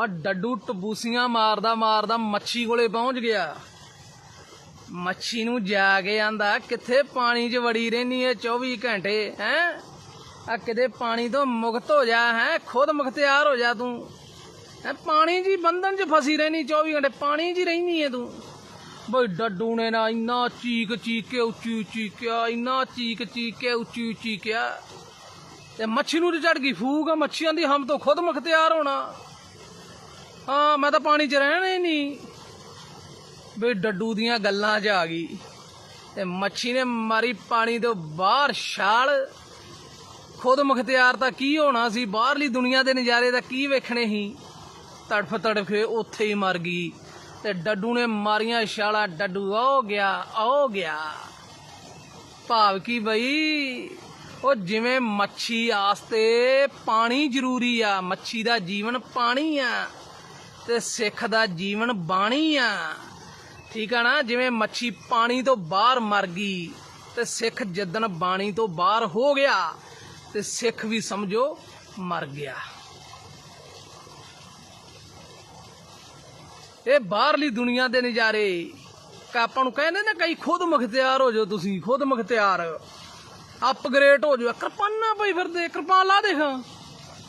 ਆ ਡੱਡੂ ਟਬੂਸੀਆਂ ਮਾਰਦਾ ਮਾਰਦਾ ਮੱਛੀ ਕੋਲੇ ਪਹੁੰਚ ਗਿਆ। ਮੱਛੀ ਨੂੰ ਜਾ ਕੇ ਆਂਦਾ, ਕਿੱਥੇ ਪਾਣੀ 'ਚ ਵੜੀ ਰਹਿਨੀ ਐ 24 ਘੰਟੇ, ਹੈ? ਆ ਕਿਤੇ ਪਾਣੀ ਤੋਂ ਮੁਕਤ ਹੋ ਜਾ, ਹੈ? ਖੁਦ ਮੁਖਤਿਆਰ ਹੋ ਜਾ ਤੂੰ। ਹੈ? ਪਾਣੀ 'ਚ ਹੀ ਬੰਧਨ 'ਚ ਫਸੀ ਰਹਿਨੀ 24 ਘੰਟੇ, ਪਾਣੀ 'ਚ ਹੀ ਰਹਿਨੀ ਐ ਤੂੰ। ਬਈ ਡੱਡੂ ਨੇ ਨਾ ਇੰਨਾ ਚੀਕ ਚੀਕ ਕੇ ਉੱਚੀ ਉੱਚੀ ਕਿਆ ਇੰਨਾ ਚੀਕ ਚੀਕ ਕੇ ਉੱਚੀ ਉੱਚੀ ਕਿਆ ਤੇ ਮੱਛੀ ਨੂੰ ਚੜ ਗਈ। ਫੂਕ ਮੱਛੀਆਂ ਦੀ ਹਮ ਤੋਂ ਖੁਦ ਮੁਖਤਿਆਰ ਹੋਣਾ। ਹਾਂ, ਮੈਂ ਤਾਂ ਪਾਣੀ 'ਚ ਰਹਿਣਾ ਹੀ ਨਹੀਂ। ਬਈ ਡੱਡੂ ਦੀਆਂ ਗੱਲਾਂ 'ਚ ਆ ਗਈ। ਤੇ ਮੱਛੀ ਨੇ ਮਾਰੀ ਪਾਣੀ ਤੋਂ ਬਾਹਰ ਛਾਲ। ਖੁਦ ਮੁਖਤਿਆਰ ਤਾਂ ਕੀ ਹੋਣਾ ਸੀ? ਬਾਹਰਲੀ ਦੁਨੀਆ ਦੇ ਨਜ਼ਾਰੇ ਦਾ ਕੀ ਵੇਖਣੇ ਸੀ? ਤੜਫ ਤੜਫ ਉੱਥੇ ਹੀ ਮਰ ਗਈ। ਤੇ ਡੱਡੂ ਨੇ ਮਾਰੀਆਂ ਛਾਲਾਂ, ਡੱਡੂ ਆਉ ਗਿਆ ਆਉ ਗਿਆ। ਭਾਵ ਕੀ ਬਈ? ਉਹ ਜਿਵੇਂ ਮੱਛੀ ਆਸਤੇ ਪਾਣੀ ਜ਼ਰੂਰੀ ਆ, ਮੱਛੀ ਦਾ ਜੀਵਨ ਪਾਣੀ ਆ। ਤੇ ਸਿੱਖ ਦਾ ਜੀਵਨ ਬਾਣੀ ਆ। ਠੀਕ ਆ ਨਾ? ਜਿਵੇਂ ਮੱਛੀ ਪਾਣੀ ਤੋਂ ਬਾਹਰ ਮਰ ਗਈ, ਤੇ ਸਿੱਖ ਜਿੱਦਣ ਬਾਣੀ ਤੋਂ ਬਾਹਰ ਹੋ ਗਿਆ, ਤੇ ਸਿੱਖ ਵੀ ਸਮਝੋ ਮਰ ਗਿਆ। ਇਹ ਬਾਹਰਲੀ ਦੁਨੀਆ ਦੇ ਨਜ਼ਾਰੇ ਆਪਾਂ ਨੂੰ ਕਹਿੰਦੇ ਨੇ ਕਈ ਖੁਦ ਮੁਖਤਿਆਰ ਹੋ ਜਾਓ ਤੁਸੀਂ, ਖੁਦ ਮੁਖਤਿਆਰ। ਅਪਗ੍ਰੇਡ ਹੋ ਜਾਓ। ਕਿਰਪਾਨਾਂ ਪਈ ਫਿਰਦੇ, ਕਿਰਪਾਨ ਲਾ ਦੇਖਾਂ।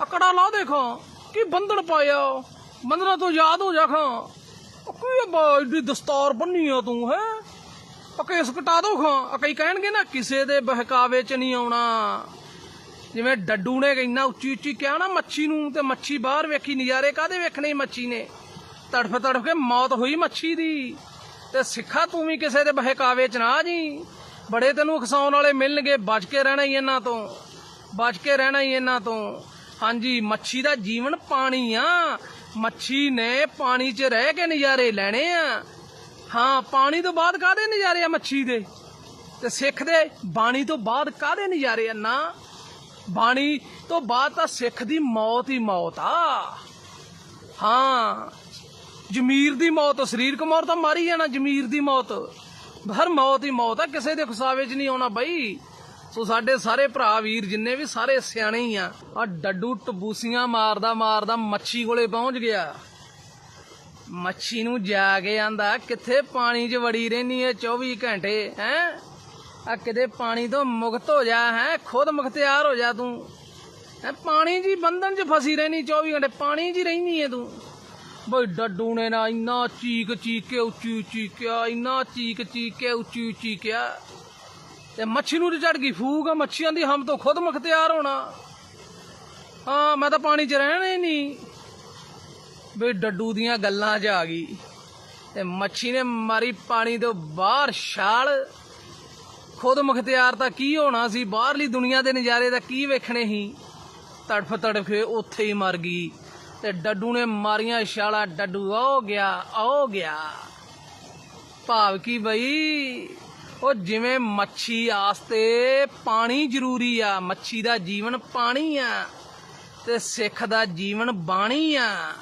ਅਕੜਾ ਲਾ ਦੇਖਾਂ। ਕੀ ਬੰਧਨ ਪਾਇਆ? ਬੰਧਨਾਂ ਤੋਂ ਯਾਦ ਹੋ ਜਾ ਖਾਂ। ਉਹ ਬਾ, ਏਡੀ ਦਸਤਾਰ ਬੰਨੀ ਆ ਤੂੰ, ਹੈ? ਕੇਸ ਕਟਾ ਦੋ ਖਾਂ। ਕਈ ਕਹਿਣਗੇ ਨਾ, ਕਿਸੇ ਦੇ ਬਹਿਕਾਵੇ ਚ ਨਹੀਂ ਆਉਣਾ। ਜਿਵੇਂ ਡੱਡੂ ਨੇ ਇੰਨਾ ਉੱਚੀ ਉੱਚੀ ਕਿਹਾ ਨਾ ਮੱਛੀ ਨੂੰ, ਤੇ ਮੱਛੀ ਬਾਹਰ ਵੇਖੀ, ਨਜ਼ਾਰੇ ਕਾਦੇ ਵੇਖਣੇ ਮੱਛੀ ਨੇ? ਤੜਫ ਤੜਫ ਕੇ ਮੌਤ ਹੋਈ ਮੱਛੀ ਦੀ। ਤੇ ਸਿੱਖਾ ਤੂੰ ਵੀ ਕਿਸੇ ਦੇ ਬਹਿਕਾਵੇ ਚ ਨਾ ਜੀ। ਬੜੇ ਤੈਨੂੰ ਖਸਾਉਣ ਵਾਲੇ ਮਿਲਣਗੇ, ਬਚ ਕੇ ਰਹਿਣਾ ਹੀ ਇਹਨਾਂ ਤੋਂ। ਬਚ ਕੇ ਰਹਿਣਾ ਹੀ ਇਹਨਾਂ ਤੋਂ। ਹਾਂਜੀ, ਮੱਛੀ ਦਾ ਜੀਵਨ ਪਾਣੀ ਆ। ਮੱਛੀ ਨੇ ਪਾਣੀ 'ਚ ਰਹਿ ਕੇ ਨਜ਼ਾਰੇ ਲੈਣੇ ਆ। ਹਾਂ, ਪਾਣੀ ਤੋਂ ਬਾਅਦ ਕਾਦੇ ਨਜ਼ਾਰੇ ਆ ਮੱਛੀ ਦੇ? ਤੇ ਸਿੱਖ ਦੇ ਬਾਣੀ ਤੋਂ ਬਾਅਦ ਕਾਦੇ ਨਜ਼ਾਰੇ ਆ ਨਾ? ਬਾਣੀ ਤੋਂ ਬਾਅਦ ਤਾਂ ਸਿੱਖ ਦੀ ਮੌਤ ਹੀ ਮੌਤ ਆ। ਹਾਂ, ਜ਼ਮੀਰ ਦੀ ਮੌਤ ਸਰੀਰਕ ਮੌਤ ਤਾਂ ਮਾਰੀ ਜਾਣਾ ਜ਼ਮੀਰ ਦੀ ਮੌਤ। ਹਰ ਮੌਤ ਹੀ ਮੌਤ ਆ, ਕਿਸੇ ਦੇ ਖਸਾਵੇ 'ਚ ਨਹੀਂ ਆਉਣਾ ਬਈ। ਸੋ ਸਾਡੇ ਸਾਰੇ ਭਰਾ ਵੀਰ ਜਿੰਨੇ ਵੀ ਸਾਰੇ ਸਿਆਣੇ ਹੀ ਆ ਆ ਡੱਡੂ ਟਬੂਸੀਆਂ ਮਾਰਦਾ ਮਾਰਦਾ ਮੱਛੀ ਕੋਲੇ ਪਹੁੰਚ ਗਿਆ। ਮੱਛੀ ਨੂੰ ਜਾ ਕੇ ਆਂਦਾ, ਕਿੱਥੇ ਪਾਣੀ 'ਚ ਵੜੀ ਰਹਿਨੀ ਐ 24 ਘੰਟੇ, ਹੈ? ਆ ਕਿਤੇ ਪਾਣੀ ਤੋਂ ਮੁਕਤ ਹੋ ਜਾ, ਹੈ? ਖੁਦ ਮੁਖਤਿਆਰ ਹੋ ਜਾ ਤੂੰ। ਹੈ? ਪਾਣੀ 'ਚ ਬੰਧਨ 'ਚ ਫਸੀ ਰਹਿਨੀ 24 ਘੰਟੇ, ਪਾਣੀ 'ਚ ਹੀ ਰਹਿਨੀ ਐ ਤੂੰ। ਬਈ ਡੱਡੂ ਨੇ ਨਾ ਇੰਨਾ ਚੀਕ ਚੀਕ ਕੇ ਉੱਚੀ ਉੱਚੀ ਕਿਆ ਇੰਨਾ ਚੀਕ ਚੀਕ ਕੇ ਉੱਚੀ ਉੱਚੀ ਕਿਆ ਤੇ ਮੱਛੀ ਨੂੰ ਚੜ ਗਈ, ਫੂਕ ਆ, ਮੱਛੀਆਂ ਦੀ ਹਮ ਤੋਂ ਖੁਦ ਮੁਖਤਿਆਰ ਹੋਣਾ। ਹਾਂ, ਮੈਂ ਤਾਂ ਪਾਣੀ 'ਚ ਰਹਿਣਾ ਹੀ ਨਹੀਂ। ਬਈ ਡੱਡੂ ਦੀਆਂ ਗੱਲਾਂ 'ਚ ਆ ਗਈ। ਤੇ ਮੱਛੀ ਨੇ ਮਾਰੀ ਪਾਣੀ ਤੋਂ ਬਾਹਰ ਛਾਲ। ਖੁਦ ਮੁਖਤਿਆਰ ਤਾਂ ਕੀ ਹੋਣਾ ਸੀ? ਬਾਹਰਲੀ ਦੁਨੀਆ ਦੇ ਨਜ਼ਾਰੇ ਦਾ ਕੀ ਵੇਖਣੇ ਸੀ? ਤੜਫ ਤੜਫ ਉੱਥੇ ਹੀ ਮਰ ਗਈ। ਤੇ ਡੱਡੂ ਨੇ ਮਾਰੀਆਂ ਛਾਲਾਂ, ਡੱਡੂ ਆਉ ਗਿਆ ਆਉ ਗਿਆ। ਭਾਵ ਕੀ ਬਈ ਉਹ ਜਿਵੇਂ ਮੱਛੀ ਆਸਤੇ ਪਾਣੀ ਜ਼ਰੂਰੀ ਆ। ਮੱਛੀ ਦਾ ਜੀਵਨ ਪਾਣੀ ਆ ਤੇ ਸਿੱਖ ਦਾ ਜੀਵਨ ਬਾਣੀ ਆ।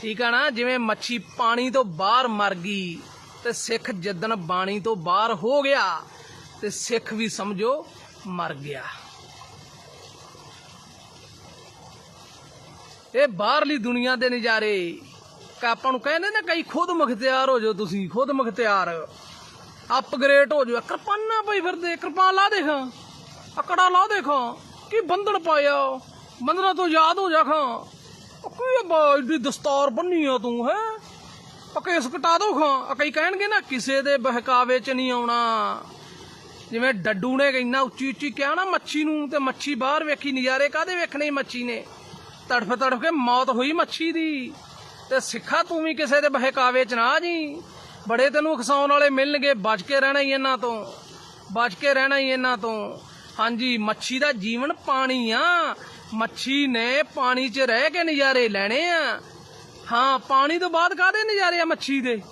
ਠੀਕ ਆ ਨਾ? ਜਿਵੇਂ ਮੱਛੀ ਪਾਣੀ ਤੋਂ ਬਾਹਰ ਮਰ ਗਈ ਤੇ ਸਿੱਖ ਜਿੱਦਣ ਬਾਣੀ ਤੋਂ ਬਾਹਰ ਹੋ ਗਿਆ ਤੇ ਸਿੱਖ ਵੀ ਸਮਝੋ ਮਰ ਗਿਆ। ਇਹ ਬਾਹਰਲੀ ਦੁਨੀਆ ਦੇ ਨਜ਼ਾਰੇ। ਆਪਾਂ ਨੂੰ ਕਹਿੰਦੇ ਨੇ, ਕਈ ਖੁਦ ਮੁਖਤਿਆਰ ਹੋ ਜਾਓ ਤੁਸੀਂ, ਖੁਦ ਮੁਖਤਿਆਰ। ਅਪਗ੍ਰੇਡ ਹੋ ਜਾਵੇ ਕਿਰਪਾਨਾਂ ਪਈ ਫਿਰਦੇ, ਕਿਰਪਾਨ ਲਾ ਦੇਖਾਂ। ਅਕੜਾ ਲਾ ਦੇਖਾਂ। ਕੀ ਬੰਧਨ ਪਾਇਆ? ਬੰਧਨਾਂ ਤੋਂ ਯਾਦ ਹੋ ਜਾ ਖਾਂ। ਉਹ ਕੀ ਬਾ ਏਡੀ ਦਸਤਾਰ ਬੰਨੀ ਆ ਤੂੰ, ਹੈ? ਆ ਕੇਸ ਦੋ ਖਾਂ। ਕਈ ਕਹਿਣਗੇ ਨਾ, ਕਿਸੇ ਦੇ ਬਹਿਕਾਵੇ ਚ ਨਹੀਂ ਆਉਣਾ। ਜਿਵੇਂ ਡੱਡੂ ਨੇ ਇੰਨਾ ਉੱਚੀ ਉੱਚੀ ਕਿਹਾ ਨਾ ਮੱਛੀ ਨੂੰ, ਤੇ ਮੱਛੀ ਬਾਹਰ ਵੇਖੀ, ਨਜ਼ਾਰੇ ਕਾਦੇ ਵੇਖਣੇ ਮੱਛੀ ਨੇ? ਤੜਫ ਤੜਫ ਕੇ ਮੌਤ ਹੋਈ ਮੱਛੀ ਦੀ। ਤੇ ਸਿੱਖਾ ਤੂੰ ਵੀ ਕਿਸੇ ਦੇ ਬਹਿਕਾਵੇ ਚ ਨਾ ਜੀ। ਬੜੇ ਤੈਨੂੰ ਖਸਾਉਣ ਵਾਲੇ ਮਿਲਣਗੇ, ਬਚ ਕੇ ਰਹਿਣਾ ਹੀ ਇਹਨਾਂ ਤੋਂ, ਬਚ ਕੇ ਰਹਿਣਾ ਹੀ ਇਹਨਾਂ ਤੋਂ। ਹਾਂਜੀ, ਮੱਛੀ ਦਾ ਜੀਵਨ ਪਾਣੀ ਆ। ਮੱਛੀ ਨੇ ਪਾਣੀ 'ਚ ਰਹਿ ਕੇ ਨਜ਼ਾਰੇ ਲੈਣੇ ਆ। ਹਾਂ, ਪਾਣੀ ਤੋਂ ਬਾਅਦ ਕਾਦੇ ਨਜ਼ਾਰੇ ਆ ਮੱਛੀ ਦੇ?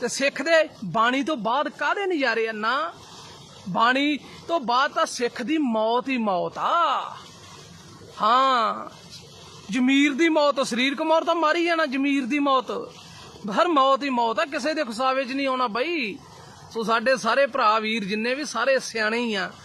ਤੇ ਸਿੱਖ ਦੇ, ਬਾਣੀ ਤੋਂ ਬਾਅਦ ਕਾਦੇ ਨਜ਼ਾਰੇ ਆ ਨਾ? ਬਾਣੀ ਤੋਂ ਬਾਅਦ ਤਾਂ ਸਿੱਖ ਦੀ ਮੌਤ ਹੀ ਮੌਤ ਆ। ਹਾਂ, ਜ਼ਮੀਰ ਦੀ ਮੌਤ, ਸਰੀਰਕ ਮੌਤ ਤਾਂ ਮਾਰੀ ਜਾਣਾ ਜ਼ਮੀਰ ਦੀ ਮੌਤ। ਹਰ ਮੌਤ ਹੀ ਮੌਤ ਆ, ਕਿਸੇ ਦੇ ਖਸਾਵੇ 'ਚ ਨਹੀਂ ਆਉਣਾ ਬਾਈ। ਸੋ ਸਾਡੇ ਸਾਰੇ ਭਰਾ ਵੀਰ ਜਿੰਨੇ ਵੀ, ਸਾਰੇ ਸਿਆਣੇ ਹੀ ਆ।